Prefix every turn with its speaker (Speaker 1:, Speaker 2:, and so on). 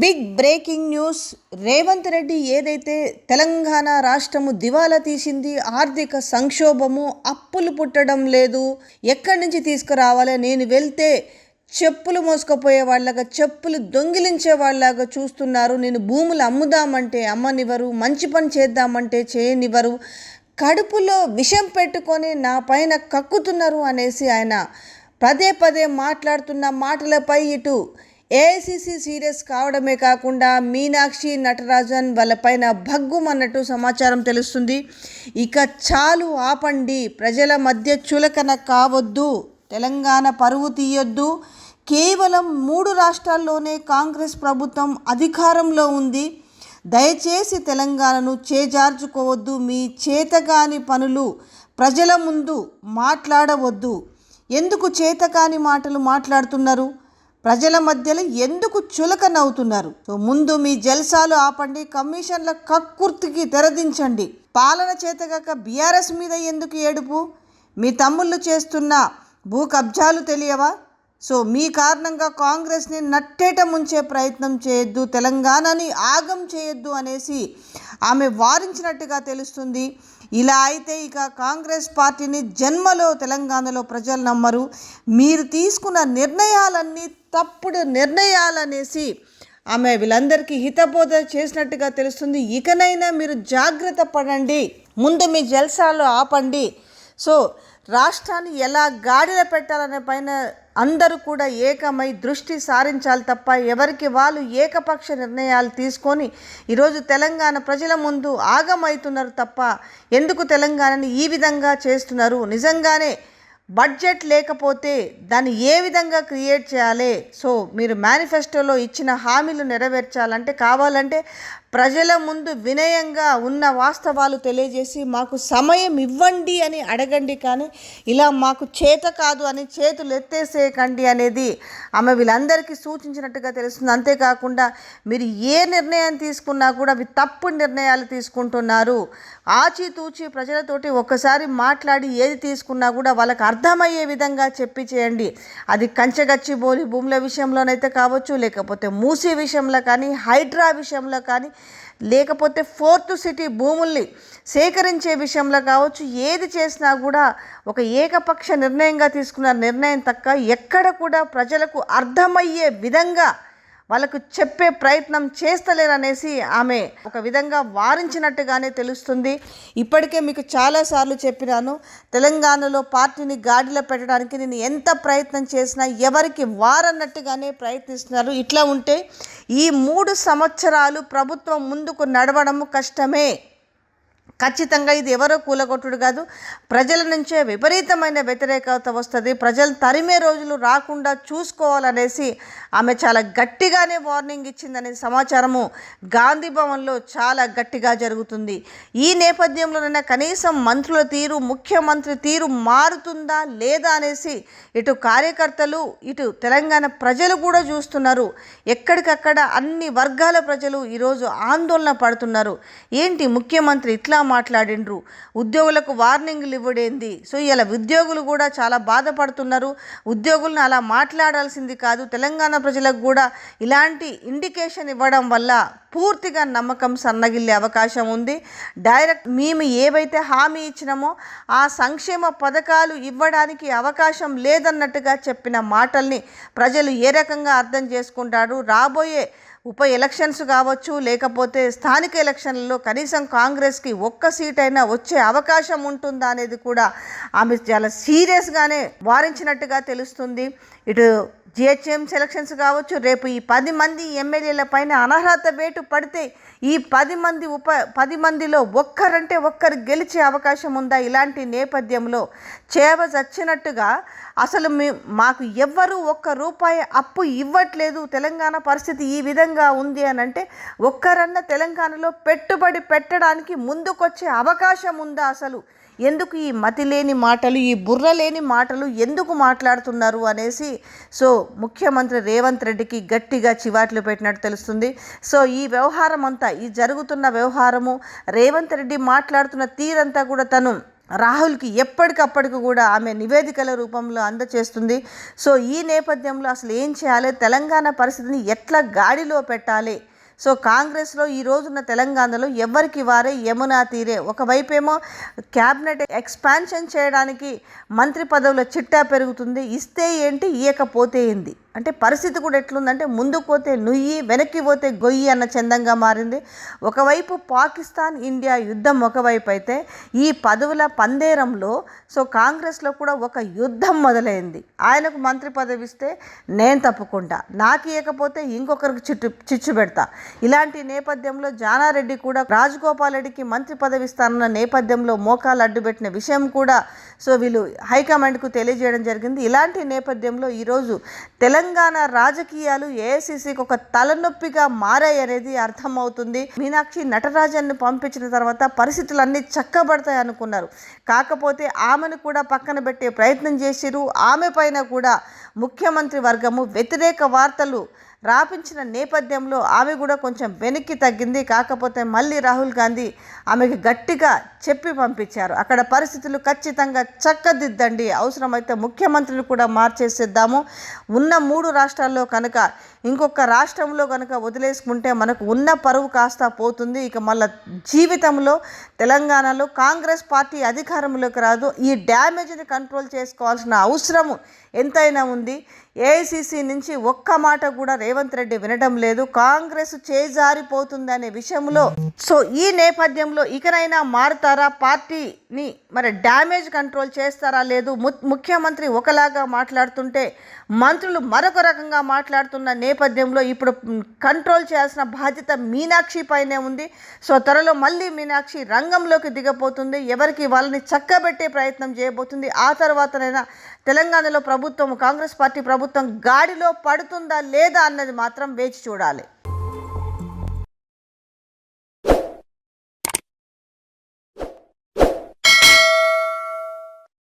Speaker 1: Big breaking news. Revanth Reddy ఏదైతే తెలంగాణ రాష్ట్రము దివాలా తీసింది ఆర్థిక సంక్షోభము అప్పులు పుట్టడం లేదు ఎక్కడి నుంచి తీసుకురావాలి నేను వెళ్తే చెప్పులు మోసుకుపోయే వాళ్ళగా చెప్పులు దొంగిలించే వాళ్ళగా చూస్తున్నారు. నేను భూములు అమ్ముదామంటే అమ్మనివ్వరు మంచి పని చేద్దామంటే చేయనివ్వరు. కడుపులో విషం పెట్టుకొని నా పైన కక్కుతున్నారు అనేసి ఆయన పదే పదే మాట్లాడుతున్న మాటలపై ఇటు ఏఐసిసి సీరియస్ కావడమే కాకుండా మీనాక్షి నటరాజన్ వాళ్ళపైన భగ్గుమన్నట్టు సమాచారం తెలుస్తుంది. ఇక చాలు ఆపండి. ప్రజల మధ్య చులకన కావద్దు. తెలంగాణ పరువు తీయొద్దు. కేవలం మూడు రాష్ట్రాల్లోనే కాంగ్రెస్ ప్రభుత్వం అధికారంలో ఉంది. దయచేసి తెలంగాణను చేజార్చుకోవద్దు. మీ చేతగాని పనులు ప్రజల ముందు మాట్లాడవద్దు. ఎందుకు చేతకాని మాటలు మాట్లాడుతున్నారు? ప్రజల మధ్యలో ఎందుకు చులకనవుతున్నారు? సో ముందు మీ జల్సాలు ఆపండి కమిషన్ల కక్కుర్తికి తెరదించండి. పాలన చేతగాక బీఆర్ఎస్ మీద ఎందుకు ఏడుపు? మీ తమ్ముళ్ళు చేస్తున్న భూ కబ్జాలు తెలియవా? సో మీ కారణంగా కాంగ్రెస్ని నట్టేట ముంచే ప్రయత్నం చేయొద్దు తెలంగాణని ఆగం చేయొద్దు అనేసి ఆమె వారించినట్టుగా తెలుస్తుంది. ఇలా అయితే ఇక కాంగ్రెస్ పార్టీని జన్మలో తెలంగాణలో ప్రజలు నమ్మరు. మీరు తీసుకున్న నిర్ణయాలన్నీ తప్పుడు నిర్ణయాలనేసి ఆమె వీళ్ళందరికీ హితబోధ చేసినట్టుగా తెలుస్తుంది. ఇకనైనా మీరు జాగ్రత్త పడండి. ముందు మీ జల్సాలు ఆపండి. సో రాష్ట్రాన్ని ఎలా గాడిలో పెట్టాలనే పైన అందరూ కూడా ఏకమై దృష్టి సారించాలి తప్ప ఎవరికి వాళ్ళు ఏకపక్ష నిర్ణయాలు తీసుకొని ఈరోజు తెలంగాణ ప్రజల ముందు ఆగమవుతున్నారు తప్ప ఎందుకు తెలంగాణని ఈ విధంగా చేస్తున్నారు? నిజంగానే బడ్జెట్ లేకపోతే దాన్ని ఏ విధంగా క్రియేట్ చేయాలి? సో మీరు మేనిఫెస్టోలో ఇచ్చిన హామీలు నెరవేర్చాలంటే కావాలంటే ప్రజల ముందు వినయంగా ఉన్న వాస్తవాలు తెలియజేసి మాకు సమయం ఇవ్వండి అని అడగండి కానీ ఇలా మాకు చేత కాదు అని చేతులు ఎత్తేసేయకండి అనేది ఆమె వీళ్ళందరికీ సూచించినట్టుగా తెలుస్తుంది. అంతేకాకుండా మీరు ఏ నిర్ణయం తీసుకున్నా కూడా అవి తప్పు నిర్ణయాలు తీసుకుంటున్నారు. ఆచితూచి ప్రజలతోటి ఒక్కసారి మాట్లాడి ఏది తీసుకున్నా కూడా వాళ్ళకి అర్థమయ్యే విధంగా చెప్పి చేయండి. అది కంచెగచ్చిబోలి భూముల విషయంలోనైతే కావచ్చు లేకపోతే మూసీ విషయంలో కానీ హైడ్రా విషయంలో కానీ లేకపోతే ఫోర్త్ సిటీ భూముల్ని సేకరించే విషయంలో కావచ్చు ఏది చేసినా కూడా ఒక ఏకపక్ష నిర్ణయంగా తీసుకున్న నిర్ణయం తక్క ఎక్కడ కూడా ప్రజలకు అర్థమయ్యే విధంగా వాళ్ళకు చెప్పే ప్రయత్నం చేస్తలేరనేసి ఆమె ఒక విధంగా వారించినట్టుగానే తెలుస్తుంది. ఇప్పటికే మీకు చాలాసార్లు చెప్పినాను తెలంగాణలో పార్టీని గాడిలో పెట్టడానికి నేను ఎంత ప్రయత్నం చేసినా ఎవరికి వారన్నట్టుగానే ప్రయత్నిస్తున్నారు. ఇట్లా ఉంటే ఈ మూడు సంవత్సరాలు ప్రభుత్వం ముందుకు నడవడము కష్టమే. ఖచ్చితంగా ఇది ఎవరో కూలగొట్టుడు కాదు. ప్రజల నుంచే విపరీతమైన వ్యతిరేకత వస్తుంది. ప్రజలు తరిమే రోజులు రాకుండా చూసుకోవాలనేసి ఆమె చాలా గట్టిగానే వార్నింగ్ ఇచ్చిందనే సమాచారము గాంధీ భవన్లో చాలా గట్టిగా జరుగుతుంది. ఈ నేపథ్యంలోనైనా కనీసం మంత్రుల తీరు ముఖ్యమంత్రి తీరు మారుతుందా లేదా అనేసి ఇటు కార్యకర్తలు ఇటు తెలంగాణ ప్రజలు కూడా చూస్తున్నారు. ఎక్కడికక్కడ అన్ని వర్గాల ప్రజలు ఈరోజు ఆందోళన పడుతున్నారు. ఏంటి ముఖ్యమంత్రి ఇట్లా మాట్లాడిండ్రు. ఉద్యోగులకు వార్నింగ్లు ఇవ్వడేంది? సో ఇలా ఉద్యోగులు కూడా చాలా బాధపడుతున్నారు. ఉద్యోగులను అలా మాట్లాడాల్సింది కాదు. తెలంగాణ ప్రజలకు కూడా ఇలాంటి ఇండికేషన్ ఇవ్వడం వల్ల పూర్తిగా నమ్మకం సన్నగిల్లే అవకాశం ఉంది. డైరెక్ట్ మేము ఏవైతే హామీ ఇచ్చినామో ఆ సంక్షేమ పథకాలు ఇవ్వడానికి అవకాశం లేదన్నట్టుగా చెప్పిన మాటల్ని ప్రజలు ఏ రకంగా అర్థం చేసుకుంటారు? రాబోయే ఉప ఎలక్షన్స్ కావచ్చు లేకపోతే స్థానిక ఎలక్షన్లలో కనీసం కాంగ్రెస్కి ఒక్క సీట్ అయినా వచ్చే అవకాశం ఉంటుందా అనేది కూడా ఆమె చాలా సీరియస్గానే వారించినట్టుగా తెలుస్తుంది. ఇటు జిహెచ్ఎం సెలక్షన్స్ కావచ్చు రేపు ఈ పది మంది ఎమ్మెల్యేల పైన అనర్హత వేటు పడితే ఈ పది మంది ఉప పది మందిలో ఒక్కరంటే ఒక్కరు గెలిచే అవకాశం ఉందా? ఇలాంటి నేపథ్యంలో చేవ చచ్చినట్టుగా అసలు మీ మాకు ఎవ్వరూ ఒక్క రూపాయి అప్పు ఇవ్వట్లేదు. తెలంగాణ పరిస్థితి ఈ విధంగా ఉంది అని అంటే ఒక్కరన్న తెలంగాణలో పెట్టుబడి పెట్టడానికి ముందుకొచ్చే అవకాశం ఉందా అసలు? ఎందుకు ఈ మతి లేని మాటలు ఈ బుర్ర లేని మాటలు ఎందుకు మాట్లాడుతున్నారు అనేసి? సో ముఖ్యమంత్రి రేవంత్ రెడ్డికి గట్టిగా చివాట్లు పెట్టినట్టు తెలుస్తుంది. సో ఈ వ్యవహారం అంతా ఈ జరుగుతున్న వ్యవహారము రేవంత్ రెడ్డి మాట్లాడుతున్న తీరంతా కూడా తను రాహుల్కి ఎప్పటికప్పటికి కూడా ఆమె నివేదికల రూపంలో అందచేస్తుంది. సో ఈ నేపథ్యంలో అసలు ఏం చేయాలి? తెలంగాణ పరిస్థితిని ఎట్లా గాడిలో పెట్టాలి? సో కాంగ్రెస్లో ఈ రోజున్న తెలంగాణలో ఎవరికి వారే యమునా తీరే? ఒకవైపేమో క్యాబినెట్ ఎక్స్పాన్షన్ చేయడానికి మంత్రి పదవుల చిట్టా పెరుగుతుంది. ఇస్తే ఏంటి? ఇయ్యకపోతే ఏంది? అంటే పరిస్థితి కూడా ఎట్లుందంటే ముందుకు పోతే నుయ్యి వెనక్కి పోతే గొయ్యి అన్న చందంగా మారింది. ఒకవైపు పాకిస్తాన్ ఇండియా యుద్ధం ఒకవైపు అయితే ఈ పదవుల పందేరంలో సో కాంగ్రెస్లో కూడా ఒక యుద్ధం మొదలైంది. ఆయనకు మంత్రి పదవి ఇస్తే నేను తప్పుకుంటా. నాకు ఇవ్వకపోతే ఇంకొకరికి చిట్టు చిచ్చు పెడతా. ఇలాంటి నేపథ్యంలో జానారెడ్డి కూడా రాజగోపాల్ రెడ్డికి మంత్రి పదవి ఇస్తానన్న నేపథ్యంలో మోకాలు అడ్డుపెట్టిన విషయం కూడా సో వీళ్ళు హైకమాండ్కు తెలియజేయడం జరిగింది. ఇలాంటి నేపథ్యంలో ఈరోజు తెలంగాణ తెలంగాణ రాజకీయాలు ఏఐసిసికి ఒక తలనొప్పిగా మారాయనేది అర్థమవుతుంది. మీనాక్షి నటరాజన్ను పంపించిన తర్వాత పరిస్థితులన్నీ చక్కబడతాయి అనుకున్నారు. కాకపోతే ఆమెను కూడా పక్కన పెట్టే ప్రయత్నం చేసిరు ఆమె పైన కూడా ముఖ్యమంత్రి వర్గము వ్యతిరేక వార్తలు రాపించిన నేపథ్యంలో ఆమె కూడా కొంచెం వెనక్కి తగ్గింది. కాకపోతే మళ్ళీ రాహుల్ గాంధీ ఆమెకి గట్టిగా చెప్పి పంపించారు. అక్కడ పరిస్థితులు ఖచ్చితంగా చక్కదిద్దండి. అవసరమైతే ముఖ్యమంత్రిని కూడా మార్చేసేద్దాము. ఉన్న మూడు రాష్ట్రాల్లో కనుక ఇంకొక రాష్ట్రంలో కనుక వదిలేసుకుంటే మనకు ఉన్న పరువు కాస్త పోతుంది. ఇక మళ్ళీ జీవితంలో తెలంగాణలో కాంగ్రెస్ పార్టీ అధికారంలోకి రాదు. ఈ డ్యామేజ్ని కంట్రోల్ చేసుకోవాల్సిన అవసరం ఎంతైనా ఉంది. ఏఐసిసి నుంచి ఒక్క మాట కూడా రేవంత్ రెడ్డి వినడం లేదు. కాంగ్రెస్ చేజారిపోతుంది అనే విషయంలో సో ఈ నేపథ్యంలో ఇకనైనా మారుతారా? పార్టీని మరి డ్యామేజ్ కంట్రోల్ చేస్తారా లేదు? ము- ముఖ్యమంత్రి ఒకలాగా మాట్లాడుతుంటే మంత్రులు మరొక రకంగా మాట్లాడుతున్న నేపథ్యంలో ఇప్పుడు కంట్రోల్ చేయాల్సిన బాధ్యత మీనాక్షి పైనే ఉంది. సో త్వరలో మళ్ళీ మీనాక్షి రంగంలోకి దిగబోతుంది. ఎవరికి వాళ్ళని చక్కబెట్టే ప్రయత్నం చేయబోతుంది. ఆ తర్వాతనైనా తెలంగాణలో ప్రభుత్వం కాంగ్రెస్ పార్టీ ప్రభుత్వం గాడిలో పడుతుందా లేదా అన్నది మాత్రం వేచి చూడాలి.